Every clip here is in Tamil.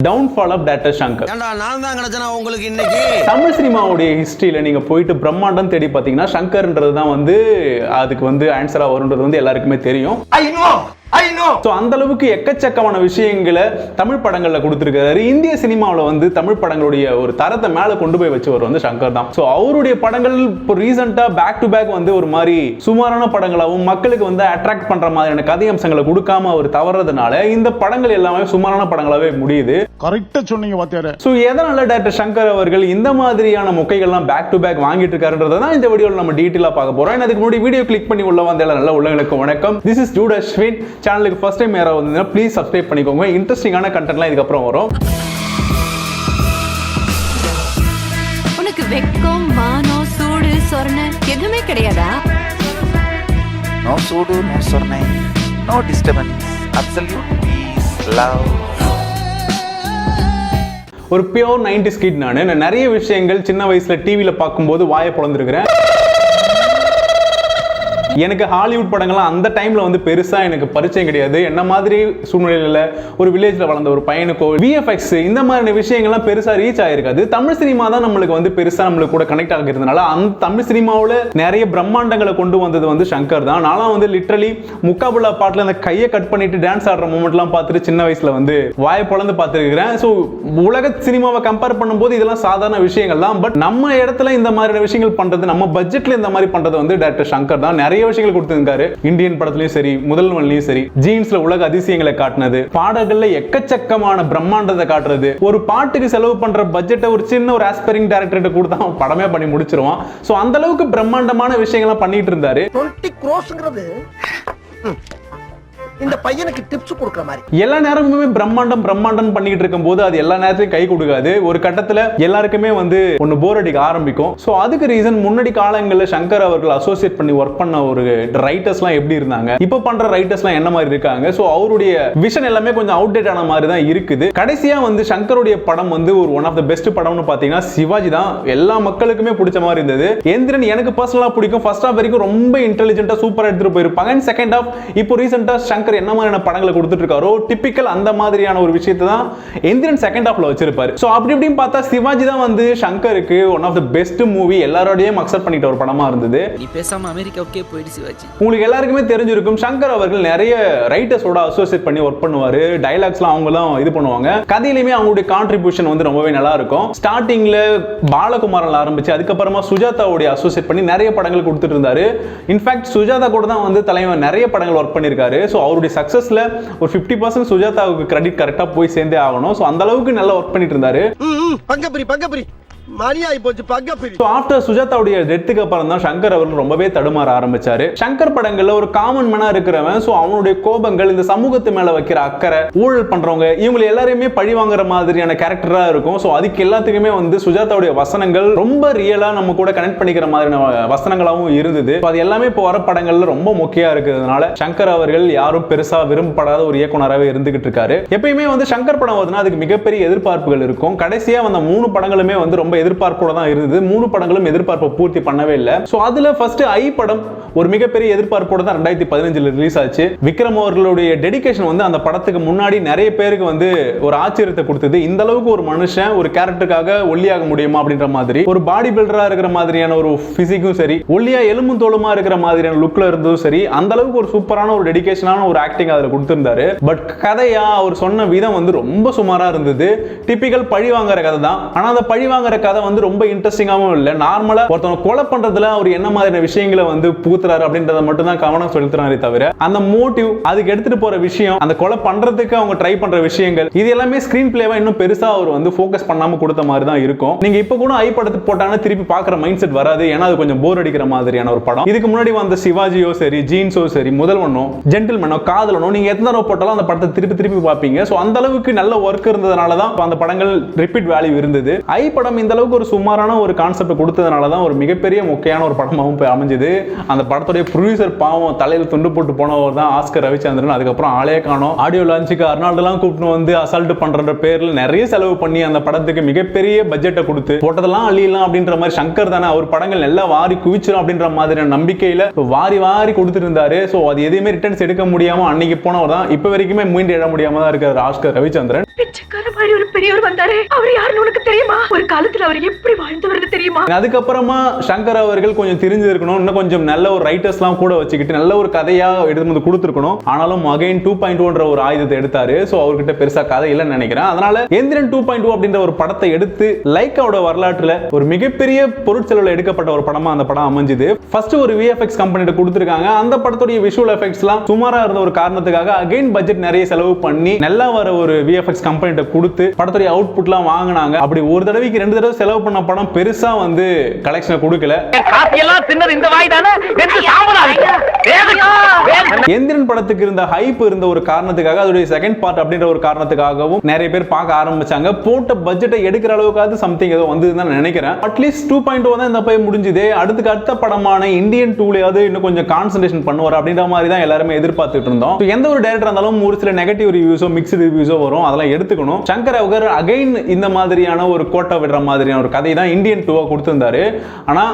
டவுன்ஃபால் ஆஃப் டேரக்டர் சங்கர் நான் தான் கிடைச்சனா உங்களுக்கு இன்னைக்கு? தமிழ் சினிமாவுடைய ஹிஸ்டரியில் நீங்கள் போயிட்டு பிரம்மாண்டம் தேடி பார்த்தீங்கன்னா சங்கர்ன்றது தான் வந்து அதுக்கு வந்து ஆன்சராக வருன்றது வந்து எல்லாருக்குமே தெரியும். I know I know so அந்த அளவுக்கு எக்கச்சக்கமான விஷயங்களை தமிழ் படங்களில் கொடுத்துருக்காரு இந்திய சினிமாவில் வந்து தமிழ் படங்களுடைய ஒரு தரத்தை மேலே கொண்டு போய் வச்சவர் வந்து சங்கர் தான். ஸோ அவருடைய படங்கள் இப்போ ரீசெண்டாக பேக் டு பேக் வந்து ஒரு மாதிரி சுமாரான படங்களாகவும் மக்களுக்கு வந்து அட்ராக்ட் பண்ணுற மாதிரியான கதை அம்சங்களை கொடுக்காம அவர் தவறதுனால இந்த படங்கள் எல்லாமே சுமாரான படங்களாகவே முடியுது. கரெக்டா சொன்னீங்க வாத்தியார. ஸோ எதனால டாக்டர் சங்கர் அவர்கள் இந்த மாதிரியான மொக்கைகள்லாம் பேக் டு பேக் வாங்கிட்டு இருக்காருன்றதை தான் இந்த வீடியோவில் நம்ம டீட்டெயிலாக பார்க்க போறோம். அதுக்கு முன்னாடி வீடியோ கிளிக் பண்ணி உள்ள வந்த எல்லா நல்ல உள்ளங்களுக்கு வணக்கம். திஸ் இஸ் ஜூட் அஸ்வின் சேனலுக்கு ஃபர்ஸ்ட் டைம் யாராவது வந்தீங்கன்னா ப்ளீஸ் சப்ஸ்கிரைப் பண்ணிக்கோங்க. இன்ட்ரெஸ்டிங்கான கண்டென்ட்லாம் இதுக்கப்புறம் வரும். உனக்கு வெக்கம் மானம் சூடு சொரண எதுவுமே கிடையாதா? No sudo, no sornai, no disturbance, absolute peace, love. ஒரு பியோர் நைன்டி ஸ்கிட் நான். நான் நிறைய விஷயங்கள் சின்ன வயசுல டிவியில பார்க்கும்போது வாயை பிளந்துருக்கிறேன் எனக்கு ஹாலிவுட் படங்கள்லாம் அந்த டைமில் வந்து பெருசாக எனக்கு பரிச்சயம் கிடையாது. என்ன மாதிரி சூழ்நிலையில் ஒரு வில்லேஜில் வளர்ந்த ஒரு பையனுக்கோ விஎஃப்எக்ஸ் இந்த மாதிரியான விஷயங்கள்லாம் பெருசாக ரீச் ஆகிருக்காது தமிழ் சினிமா தான் நம்மளுக்கு வந்து பெருசாக நம்மளுக்கு கூட கனெக்ட் ஆகிறதுனால அந்த தமிழ் சினிமாவில் நிறைய பிரம்மாண்டங்களை கொண்டு வந்தது வந்து சங்கர் தான். நான்லாம் வந்து லிட்ரலி முக்காபுல்லா பாட்டில் அந்த கையை கட் பண்ணிட்டு டான்ஸ் ஆடுற மூமெண்ட்லாம் பார்த்துட்டு சின்ன வயசில் வந்து வாய பொழந்து பார்த்துருக்கிறேன். ஸோ உலக சினிமாவை கம்பேர் பண்ணும்போது இதெல்லாம் சாதாரண விஷயங்கள் தான். பட் நம்ம இடத்துல இந்த மாதிரியான விஷயங்கள் பண்ணுறது நம்ம பட்ஜெட்டில் இந்த மாதிரி பண்ணுறது வந்து டேரக்டர் சங்கர் தான். நிறைய விஷயங்கள் கொடுத்திருக்காரு. இந்தியன் படத்துலயும் சரி முதல்வன்லயும் சரி ஜீன்ஸ்ல உலக அதிசயங்களை காட்டினது பாடல்கள்ல எக்கச்சக்கமான பிரம்மாண்டத்தை காட்டுறது. ஒரு பாட்டுக்கு செலவு பண்ற பட்ஜெட்டை ஒரு சின்ன ஒரு ஆஸ்பரிங் டேரக்டர்கிட்ட கொடுத்தா அவன் படமே பண்ணி முடிச்சிருவான். ஸோ அந்த அளவுக்கு பிரம்மாண்டமான விஷயங்கள்லாம் பண்ணிட்டு இருந்தாரு. இந்த பையனுக்கு டிப்ஸ் கொடுக்குற மாதிரி. எல்லா நேரமுமே பிரம்மாண்டம் பிரம்மாண்டம் பண்ணிட்டு இருக்கும்போது அது எல்லா நேரத்திலும் கை கொடுக்காது. ஒரு கட்டத்துல எல்லாருக்குமே வந்து ஒன்னு போர் அடிக்க ஆரம்பிக்கும். ஸோ அதுக்கு ரீசன் முன்னாடி காலங்களில் சங்கர் அவர்கள் அசோசியேட் பண்ணி ஒர்க் பண்ண ஒரு ரைட்டர்ஸ்லாம் எப்படி இருந்தாங்க? இப்போ பண்ற ரைட்டர்ஸ்லாம் என்ன மாதிரி இருக்காங்க? ஸோ அவருடைய விஷன் எல்லாமே கொஞ்சம் அவுடேட் ஆன மாதிரி தான் இருக்குது. கடைசியா வந்து சங்கருடைய படம் வந்து ஒரு ஒன் ஆஃப் த பெஸ்ட் படம்னு பார்த்தீங்கன்னா சிவாஜி தான். எல்லா மக்களுக்குமே பிடிச்ச மாதிரி இருந்தது. எந்திரன் எனக்கு பர்சனலாக பிடிக்கும். ஃபர்ஸ்ட் ஆஃப் வரைக்கும் ரொம்ப இன்டெலிஜென்ட்டாக சூப்பராக எடுத்துட்டு போயிருப்பாங்க. அண்ட் செகண்ட் ஆஃப் இப்போ ரீசெண்டாக சங்கர் என்ன மாதிரியான படங்களை கொடுத்துட்டு இருக்காரோ டிப்பிக்கல் அந்த மாதிரியான ஒரு விஷயத்தை தான் எந்திரன் செகண்ட் ஹாஃப்ல வச்சிருப்பாரு. ஸோ அப்படி இப்படின்னு பார்த்தா சிவாஜி தான் வந்து சங்கருக்கு one of the best movie எல்லாரோடையும் அக்செப்ட் பண்ணிட்ட ஒரு படமா இருந்தது. நீ பேசாம அமெரிக்காவுக்கே போயிடு சிவாஜி. உங்களுக்கு எல்லாருக்குமே தெரிஞ்சிருக்கும் சங்கர் அவர்கள் நிறைய ரைட்டர்ஸோட அசோசியேட் பண்ணி ஒர்க் பண்ணுவாரு. டைலாக்ஸ்லாம் அவங்களும் இது பண்ணுவாங்க. கதையிலுமே அவங்களுடைய கான்ட்ரிபியூஷன் வந்து ரொம்பவே நல்லா இருக்கும் ஸ்டார்டிங்ல பாலகுமாரன் ஆரம்பிச்சு அதுக்கப்புறமா சுஜாதாவுடைய அசோசியேட் பண்ணி நிறைய படங்கள் கொடுத்துட்டு இருந்தாரு. இன்ஃபேக்ட் சுஜாதா கூட தான் வந்து தலைவன். நிறைய படங்கள் ஒர்க் பண்ணியிருக்காரு. ஸோ அவருடைய சக்சஸ்ல ஒரு ஃபிஃப்டி பர்சன்ட் சுஜாதாவுக்கு கிரெடிட் கரெக்டாக போய் சேர்ந்தே ஆகணும். ஸோ அந்த அளவுக்கு நல்லா ஒர்க் பண்ணிட்டு இருந்தாரு. பங்கபுரி பங்கப்பிரி மணி ஆகி போச்சு பக்க ஸோ ஆஃப்டர் சுஜாதாவுடைய டெத்துக்கு அப்புறம் தான் சங்கர் அவர்கள் ரொம்பவே தடுமாற ஆரம்பிச்சாரு. சங்கர் படங்கள்ல ஒரு காமன் மேனா இருக்கிறவன் ஸோ அவனுடைய கோபங்கள் இந்த சமூகத்து மேல வைக்கிற அக்கறை ஊழல் பண்றவங்க இவங்க எல்லாரையுமே பழி வாங்குற மாதிரியான கேரக்டரா இருக்கும். ஸோ அதுக்கு எல்லாத்துக்குமே வந்து சுஜாதாவுடைய வசனங்கள் ரொம்ப ரியலா நம்ம கூட கனெக்ட் பண்ணிக்கிற மாதிரியான வசனங்களாகவும் இருந்தது. அது எல்லாமே இப்போ வர படங்கள்ல ரொம்ப முக்கியம் இருக்கிறதுனால சங்கர் அவர்கள் யாரும் பெருசா விரும்பப்படாத ஒரு இயக்குனராகவே இருந்துகிட்டு இருக்காரு. எப்பயுமே வந்து சங்கர் படம் வருதுன்னா அதுக்கு மிகப்பெரிய எதிர்பார்ப்புகள் இருக்கும். கடைசியா வந்த மூணு படங்களுமே வந்து ரொம்ப எதிர்பார்ப்போட தான் இருந்தது. மூணு படங்களும் எதிர்பார்ப்பை பூர்த்தி பண்ணவே இல்லை. ஸோ அதில் ஃபர்ஸ்ட் ஐ படம் ஒரு மிகப்பெரிய எதிர்பார்ப்போட தான் ரெண்டாயிரத்தி பதினஞ்சில் ரிலீஸ் ஆச்சு. விக்ரம் அவர்களுடைய டெடிக்கேஷன் வந்து அந்த படத்துக்கு முன்னாடி நிறைய பேருக்கு வந்து ஒரு ஆச்சரியத்தை கொடுத்தது. இந்த அளவுக்கு ஒரு மனுஷன் ஒரு கேரக்டருக்காக ஒல்லியாக முடியுமா அப்படின்ற மாதிரி. ஒரு பாடி பில்டரா இருக்கிற மாதிரியான ஒரு பிசிக்கும் சரி ஒல்லியா எலும்பும் தோலுமா இருக்கிற மாதிரியான லுக்ல இருந்ததும் சரி அந்த அளவுக்கு ஒரு சூப்பரான ஒரு டெடிக்கேஷனான ஒரு ஆக்டிங் அதில் கொடுத்திருந்தாரு. பட் கதையா அவர் சொன்ன விதம் வந்து ரொம்ப சுமாரா இருந்தது. டிப்பிக்கல் பழி வாங்குற கதை தான் ஆனா அந்த பழி வாங்குற கதை வந்து ரொம்ப இன்ட்ரெஸ்டிங்காகவும் இல்லை. நார்மலாக ஒருத்தவங்க கொலை பண்றதுல அவர் என்ன மாதிரியான விஷயங்களை வந்து பூத்துறாரு அப்படின்றத மட்டும் தான் கவனம் செலுத்துறாரே தவிர அந்த மோட்டிவ் அதுக்கு எடுத்துட்டு போற விஷயம் அந்த கொலை பண்றதுக்கு அவங்க ட்ரை பண்ற விஷயங்கள் இது எல்லாமே ஸ்க்ரீன் பிளேவா இன்னும் பெருசா அவர் வந்து ஃபோக்கஸ் பண்ணாம கொடுத்த மாதிரி தான் இருக்கும். நீங்க இப்போ கூட ஐ படத்தை போட்டாங்கன்னா திருப்பி பாக்குற மைண்ட் செட் வராது. ஏன்னா அது கொஞ்சம் போர் அடிக்கிற மாதிரியான ஒரு படம். இதுக்கு முன்னாடி வந்த சிவாஜியோ சரி ஜீன்ஸோ சரி முதல்வனோ ஜென்டில்மேனோ காதலனோ நீங்க எத்தனை தடவை போட்டாலும் அந்த படத்தை திருப்பி திருப்பி பார்ப்பீங்க. ஸோ அந்த அளவுக்கு நல்ல ஒர்க் இருந்ததுனால தான் அந்த படங்கள் ரிப்பீட் வேல்யூ இருந்தது. ஐ படம் இந்த அளவுக்கு ஒரு சுமாரான ஒரு கான்செப்ட் கொடுத்ததுனால தான் ஒரு மிகப்பெரிய முக்கியமான ஒரு படமாகவும் போய் அமைஞ்சது. அந்த படத்துடைய ப்ரொடியூசர் பாவம் தலையில் துண்டு போட்டு போனவர் தான் ஆஸ்கர் ரவிச்சந்திரன். அதுக்கப்புறம் ஆளே காணோம். ஆடியோ லான்ச்சுக்கு அர்னால்டெல்லாம் கூப்பிட்டு வந்து அசால்ட் பண்ற பேர்ல நிறைய செலவு பண்ணி அந்த படத்துக்கு மிகப்பெரிய பட்ஜெட்டை கொடுத்து போட்டதெல்லாம் அழியலாம் அப்படின்ற மாதிரி சங்கர் தானே அவர் படங்கள் நல்லா வாரி குவிச்சிடும் அப்படின்ற மாதிரியான நம்பிக்கையில வாரி வாரி கொடுத்துருந்தாரு. ஸோ அது எதையுமே ரிட்டர்ன்ஸ் எடுக்க முடியாமல் அன்னைக்கு போனவர் தான். இப்போ வரைக்குமே மீண்டு எழ முடியாம தான் இருக்கார் ஆஸ்கர் ரவிச்சந்திரன். பிச்சைக்கார மாதிரி ஒரு பெரியவர் வந்தாரு. அவர் யாருன்னு உனக்கு தெரியுமா? ஒரு காலத்துல அவர் எப்படி வாழ்ந்தவர்னு தெரியுமா? அதுக்கப்புறமா சங்கர் அவர்கள் கொஞ்சம் தெரிஞ்சிருக்கணும். இன்னும் கொஞ்சம் நல்ல ஒரு ரைட்டர்ஸ் எல்லாம் கூட வச்சுக்கிட்டு நல்ல ஒரு கதையா எடுத்து வந்து கொடுத்துருக்கணும். ஆனாலும் அகைன் டூ பாயிண்ட் ஒன்ற ஒரு ஆயுதத்தை எடுத்தாரு. ஸோ அவர்கிட்ட பெருசா கதை இல்லைன்னு நினைக்கிறேன். அதனால எந்திரன் டூ பாயிண்ட் டூ அப்படின்ற ஒரு படத்தை எடுத்து லைக்காவோட வரலாற்றுல ஒரு மிகப்பெரிய பொருட்செலவில் எடுக்கப்பட்ட ஒரு படமா அந்த படம் அமைஞ்சுது. ஃபர்ஸ்ட் ஒரு விஎஃப்எக்ஸ் கம்பெனிட்ட கொடுத்துருக்காங்க. அந்த படத்துடைய விஷுவல் எஃபெக்ட்ஸ்லாம் சுமாரா இருந்த ஒரு காரணத்துக்காக அகைன் பட்ஜெட் நிறைய செலவு பண்ணி நல்லா வர ஒரு விஎஃப்எக்ஸ் கம்பெனி கம்பெனிட்ட கொடுத்து படத்துடைய அவுட்புட்லாம் வாங்கினாங்க. அப்படி ஒரு தடவைக்கு ரெண்டு தடவை செலவு பண்ண படம் பெருசா வந்து கலெக்ஷனை கொடுக்கல. எந்திரன் படத்துக்கு இருந்த ஹைப் இருந்த ஒரு காரணத்துக்காக அதோடைய செகண்ட் பார்ட் அப்படின்ற ஒரு காரணத்துக்காகவும் நிறைய பேர் பார்க்க ஆரம்பிச்சாங்க. போட்ட பட்ஜெட்டை எடுக்கிற அளவுக்காவது சம்திங் ஏதோ வந்ததுன்னு நான் நினைக்கிறேன். அட்லீஸ்ட் டூ பாயிண்ட் தான் இந்த போய் முடிஞ்சுது. அடுத்துக்கு அடுத்த படமான இந்தியன் டூலையாவது இன்னும் கொஞ்சம் கான்சன்ட்ரேஷன் பண்ணுவார் அப்படின்ற மாதிரி தான் எல்லாருமே எதிர்பார்த்துட்டு இருந்தோம். எந்த ஒரு டேரக்டர் இருந்தாலும் ஒரு சில நெகட்டிவ் ரிவ்யூஸோ மிக்சட் ரிவ்யூஸோ வரும். அதெல்லாம் எடுத்துக்கணும். சங்கர் அவகர் அகைன் இந்த மாதிரியான ஒரு கோட்டை விடுற மாதிரியான ஒரு கதை தான் இந்தியன் டூவா கொடுத்திருந்தாரு. ஆனா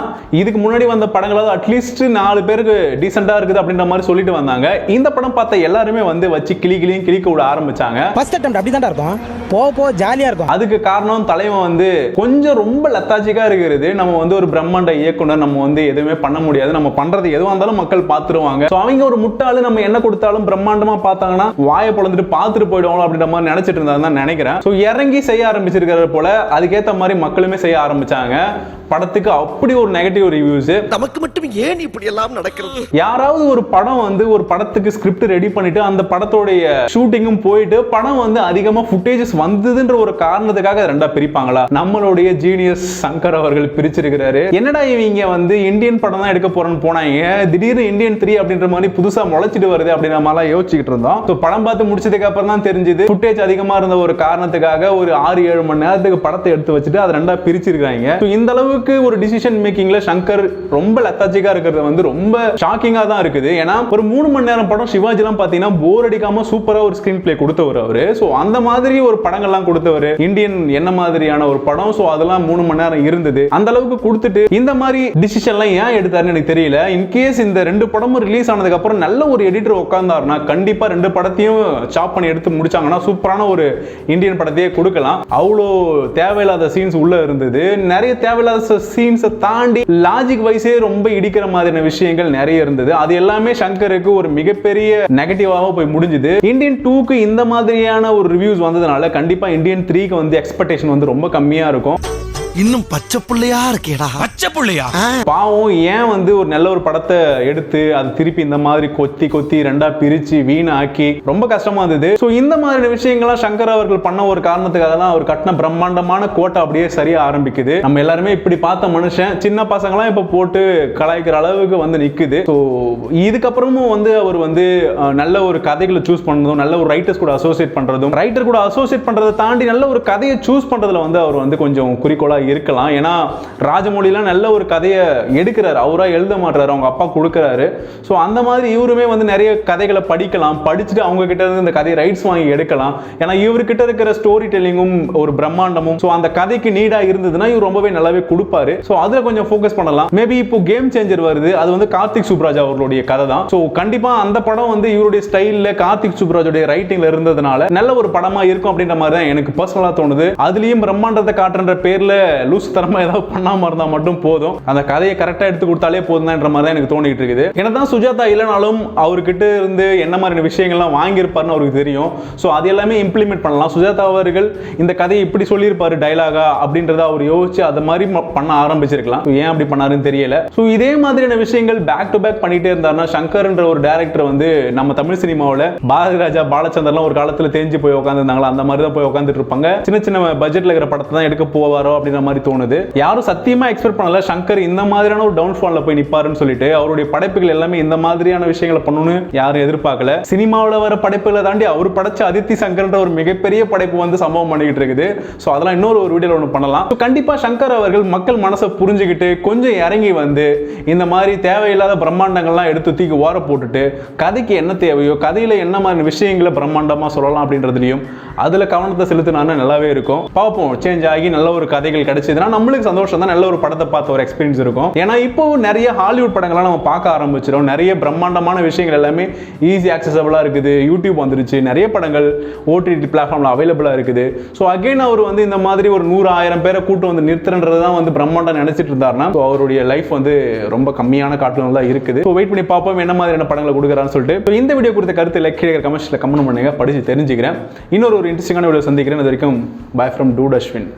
இதுக்கு முன்னாடி வந்த படங்களாவது அட்லீஸ்ட் நாலு பேருக்கு டீசெண்டா இருக்குது அப்படின்ற மாதிரி சொல்லிட்டு வந்தாங்க. இந்த படம் பார்த்த எல்லாருமே வந்து வச்சு கிளி கிளியும் கிளிக்க விட ஆரம்பிச்சாங்க. ஃபர்ஸ்ட் அட்டம் அப்படி இருக்கும். போக போக ஜாலியா இருக்கும். அதுக்கு காரணம் தலைவன் வந்து கொஞ்சம் ரொம்ப லத்தாச்சிக்கா இருக்கிறது. நம்ம வந்து ஒரு பிரம்மாண்ட இயக்குனர் நம்ம வந்து எதுவுமே பண்ண முடியாது. நம்ம பண்றது எதுவாக இருந்தாலும் மக்கள் பார்த்துருவாங்க. அவங்க ஒரு முட்டாளு நம்ம என்ன கொடுத்தாலும் பிரம்மாண்டமா பார்த்தாங்கன்னா வாயை பொழந்துட்டு பார்த்துட்டு போயிடுவாங்களோ அப்படின்ற மாதிரி நினைச்சிட்டு இருந்தாருன்னு தான் நினைக்கிறேன். ஸோ இறங்கி செய்ய ஆரம்பிச்சிருக்கிறது போல அதுக்கேற்ற மாதிரி மக்களுமே செய்ய ஆரம்பிச்சாங்க. படத்துக்கு அப்படி ஒரு நெகட்டிவ் ரிவ்யூஸ் நமக்கு மட்டும் ஏன் இப்படி எல்லாம் நடக்கிறது? யாராவது ஒரு படம் வந்து ஒரு படத்துக்கு ஸ்கிரிப்ட் ரெடி பண்ணிட்டு அந்த படத்தோடைய ஷூட்டிங்கும் போயிட்டு படம் வந்து அதிகமா ஃபுட்டேஜஸ் வந்ததுன்ற ஒரு காரணத்துக்காக ரெண்டா பிரிப்பாங்களா? நம்மளுடைய ஜீனியஸ் சங்கர் அவர்கள் பிரிச்சிருக்கிறாரு. என்னடா இவங்க வந்து இந்தியன் படம் தான் எடுக்க போறேன்னு போனாங்க? திடீர்னு இந்தியன் த்ரீ அப்படின்ற மாதிரி புதுசா முளைச்சிட்டு வருது அப்படின்ற மாதிரிலாம் யோசிச்சுக்கிட்டு இருந்தோம். ஸோ படம் பார்த்து முடிச்சதுக்கு அப்புறம் தான் தெரிஞ்சது. ஃபுட்டேஜ் அதிகமா இருந்த ஒரு காரணத்துக்காக ஒரு ஆறு ஏழு மணி நேரத்துக்கு படத்தை எடுத்து வச்சுட்டு அதை ரெண்டா பிரிச்சிருக்காங்க இந்த அளவுக்கு ஒரு டிசிஷன் மேக்கிங்ல சங்கர் ரொம்ப லத்தாச்சிக்கா இருக்கிறது வந்து ரொம்ப ஷாக்கிங்கா தான் இருக்குது. ஏன்னா ஒரு மூணு மூணு மணி நேரம் படம் சிவாஜிலாம் பாத்தீங்கன்னா போர் அடிக்காம சூப்பராக ஒரு ஸ்கிரீன் பிளே கொடுத்தவர் அவர். ஸோ அந்த மாதிரி ஒரு படங்கள்லாம் கொடுத்தவர். இந்தியன் என்ன மாதிரியான ஒரு படம்? ஸோ அதெல்லாம் மூணு மணி நேரம் இருந்தது. அந்த அளவுக்கு கொடுத்துட்டு இந்த மாதிரி டிசிஷன்லாம் ஏன் எடுத்தாருன்னு எனக்கு தெரியல. இன்கேஸ் இந்த ரெண்டு படமும் ரிலீஸ் ஆனதுக்கு அப்புறம் நல்ல ஒரு எடிட்டர் உட்கார்ந்தாருன்னா கண்டிப்பாக ரெண்டு படத்தையும் சாப் பண்ணி எடுத்து முடிச்சாங்கன்னா சூப்பரான ஒரு இந்தியன் படத்தையே கொடுக்கலாம். அவ்வளோ தேவையில்லாத சீன்ஸ் உள்ள இருந்தது. நிறைய தேவையில்லாத சீன்ஸை தாண்டி லாஜிக் வைஸே ரொம்ப இடிக்கிற மாதிரியான விஷயங்கள் நிறைய இருந்தது. அது எல்லாமே சங்கருக்கு ஒரு மிகப்பெரிய நெகட்டிவாக போய் முடிஞ்சுது. இந்தியன் டூக்கு இந்த மாதிரியான ஒரு ரிவ்யூஸ் வந்ததுனால கண்டிப்பா இந்தியன் த்ரீக்கு வந்து எக்ஸ்பெக்டேஷன் வந்து ரொம்ப கம்மியா இருக்கும். இன்னும் பச்சை புள்ளையா இருக்கேடா. பச்சை புள்ளையா? பாவம் ஏன் வந்து ஒரு நல்ல ஒரு படத்தை எடுத்து அது திருப்பி இந்த மாதிரி கொத்தி கொத்தி ரெண்டா பிரிச்சு வீணாக்கி ரொம்ப கஷ்டமா இருந்தது. ஸோ இந்த மாதிரி விஷயங்கள்லாம் சங்கர் அவர்கள் பண்ண ஒரு காரணத்துக்காக தான் அவர் கட்டின பிரம்மாண்டமான கோட்டை அப்படியே சரியா ஆரம்பிக்குது. நம்ம எல்லாருமே இப்படி பார்த்த மனுஷன் சின்ன பசங்களாம் இப்போ போட்டு கலாய்க்கிற அளவுக்கு வந்து நிக்குது. ஸோ இதுக்கப்புறமும் வந்து அவர் வந்து நல்ல ஒரு கதைகளை சூஸ் பண்ணதும் நல்ல ஒரு ரைட்டர்ஸ் கூட அசோசியேட் பண்றதும் ரைட்டர் கூட அசோசியேட் பண்றதை தாண்டி நல்ல ஒரு கதையை சூஸ் பண்றதுல வந்து அவர் வந்து கொஞ்சம் குறிக்கோளா இருக்கலாம். ஏன்னா ராஜமௌழிலாம் நல்ல ஒரு கதையை எடுக்கிறாரு. அவராக எழுத மாட்டுறாரு அவங்க அப்பா கொடுக்குறாரு. ஸோ அந்த மாதிரி இவருமே வந்து நிறைய கதைகளை படிக்கலாம். படிச்சுட்டு அவங்க கிட்ட இருந்து இந்த கதையை ரைட்ஸ் வாங்கி எடுக்கலாம். ஏன்னா இவர்கிட்ட இருக்கிற ஸ்டோரி டெல்லிங்கும் ஒரு பிரம்மாண்டமும் ஸோ அந்த கதைக்கு நீடாக இருந்ததுன்னா இவர் ரொம்பவே நல்லாவே கொடுப்பாரு. ஸோ அதில் கொஞ்சம் ஃபோக்கஸ் பண்ணலாம். மேபி இப்போ கேம் சேஞ்சர் வருது. அது வந்து கார்த்திக் சுப்ராஜ் அவர்களுடைய கதை தான். ஸோ கண்டிப்பாக அந்த படம் வந்து இவருடைய ஸ்டைலில் கார்த்திக் சுப்ராஜுடைய ரைட்டிங்ல இருந்ததுனால நல்ல ஒரு படமா இருக்கும் அப்படின்ற மாதிரி தான் எனக்கு பர்சனலாக தோணுது. அதுலேயும் பிரம்மாண்டத்தை காட்டுன்ற பேரில் லூசுத்தனமாக ஏதாவது பண்ணாமல் இருந்தா மட்டும் போதும். அந்த கதையை கரெக்டா எடுத்து கொடுத்தாலே போதும்ன்ற மாதிரி தான் எனக்கு தோணிட்டு இருக்குது. என்னதான் சுஜாதா இல்லைனாலும் அவர்கிட்ட இருந்து என்ன மாதிரியான விஷயங்கள்லாம் வாங்கியிருப்பாருன்னு அவருக்கு தெரியும். ஸோ அது எல்லாமே இம்ப்ளிமெண்ட் பண்ணலாம். சுஜாதா அவர்கள் இந்த கதையை இப்படி சொல்லியிருப்பாரு டைலாகா அப்படின்றத அவர் யோசிச்சு அது மாதிரி பண்ண ஆரம்பிச்சிருக்கலாம். ஏன் அப்படி பண்ணாருன்னு தெரியல. ஸோ இதே மாதிரியான விஷயங்கள் பேக் டு பேக் பண்ணிட்டே இருந்தாருன்னா சங்கர்ன்ற ஒரு டேரக்டர் வந்து நம்ம தமிழ் சினிமாவில் பாரதி ராஜா பாலச்சந்தர்லாம் ஒரு காலத்தில் தெரிஞ்சு போய் உட்காந்துருந்தாங்களா அந்த மாதிரி தான் போய் உட்காந்துட்டு இருப்பாங்க. சின்ன சின்ன பட்ஜெட்ல இருக்கிற படத்தை தான் எடுக்க போவாரோ அப்படின்ற மாதிரி தோணுது. யாரும் சத்தியமா எக்ஸ்பெக்ட் பண்ணல. சங்கர் இந்த மாதிரியான ஒரு டவுன் ஃபால்ல போய் நிப்பாருன்னு சொல்லிட்டு அவருடைய படைப்புகள் எல்லாமே இந்த மாதிரியான விஷயங்களை பண்ணணும்னு யாரும் எதிர்பார்க்கல. சினிமாவில் வர படைப்புகளை தாண்டி அவர் படைச்ச அதித்தி சங்கர்ன்ற ஒரு மிகப்பெரிய படைப்பு வந்து சம்பவம் பண்ணிக்கிட்டு இருக்குது. ஸோ அதெல்லாம் இன்னொரு ஒரு வீடியோ ஒன்று பண்ணலாம். ஸோ கண்டிப்பாக சங்கர் அவர்கள் மக்கள் மனசை புரிஞ்சுக்கிட்டு கொஞ்சம் இறங்கி வந்து இந்த மாதிரி தேவையில்லாத பிரம்மாண்டங்கள்லாம் எடுத்து தூக்கி ஓர போட்டுட்டு கதைக்கு என்ன தேவையோ கதையில் என்ன மாதிரி விஷயங்களை பிரம்மாண்டமாக சொல்லலாம் அப்படின்றதுலையும் அதில் கவனத்தை செலுத்தினான்னு நல்லாவே இருக்கும். பார்ப்போம். சேஞ்ச் ஆகி நல்ல ஒரு கதைகள் கிடைச்சதுன்னா நம்மளுக்கு சந்தோஷம் தான். நல்ல ஒரு படத்தை பார்த்த ஒரு எக்ஸ்பீரியன்ஸ் இருக்கும். ஏன்னா இப்போ நிறைய ஹாலிவுட் படங்கள்லாம் நம்ம பார்க்க ஆரம்பிச்சிடும் நிறைய பிரம்மாண்டமான விஷயங்கள் எல்லாமே ஈஸி ஆக்சசபிளாக இருக்குது. யூடியூப் வந்துருச்சு. நிறைய படங்கள் ஓடிடி பிளாட்ஃபார்மில் அவைலபிளாக இருக்குது. ஸோ அகைன் அவர் வந்து இந்த மாதிரி ஒரு நூறு ஆயிரம் பேரை கூட்டு வந்து நிறுத்துறன்றது தான் வந்து பிரம்மாண்டம் நினைச்சிட்டு இருந்தாருன்னா ஸோ அவருடைய லைஃப் வந்து ரொம்ப கம்மியான காட்டிலும் தான் இருக்குது. ஸோ வெயிட் பண்ணி பார்ப்போம் என்ன மாதிரியான படங்களை கொடுக்குறான்னு சொல்லிட்டு. இந்த வீடியோ கொடுத்த கருத்து கீழே கமெண்ட்ஸில் கமெண்ட் பண்ணுங்க. படித்து தெரிஞ்சுக்கிறேன். இன்னொரு ஒரு இன்ட்ரெஸ்டிங்கான வீடியோ சந்திக்கிறேன். அது வரைக்கும் பை ஃப்ரம் டூட் அஸ்வின்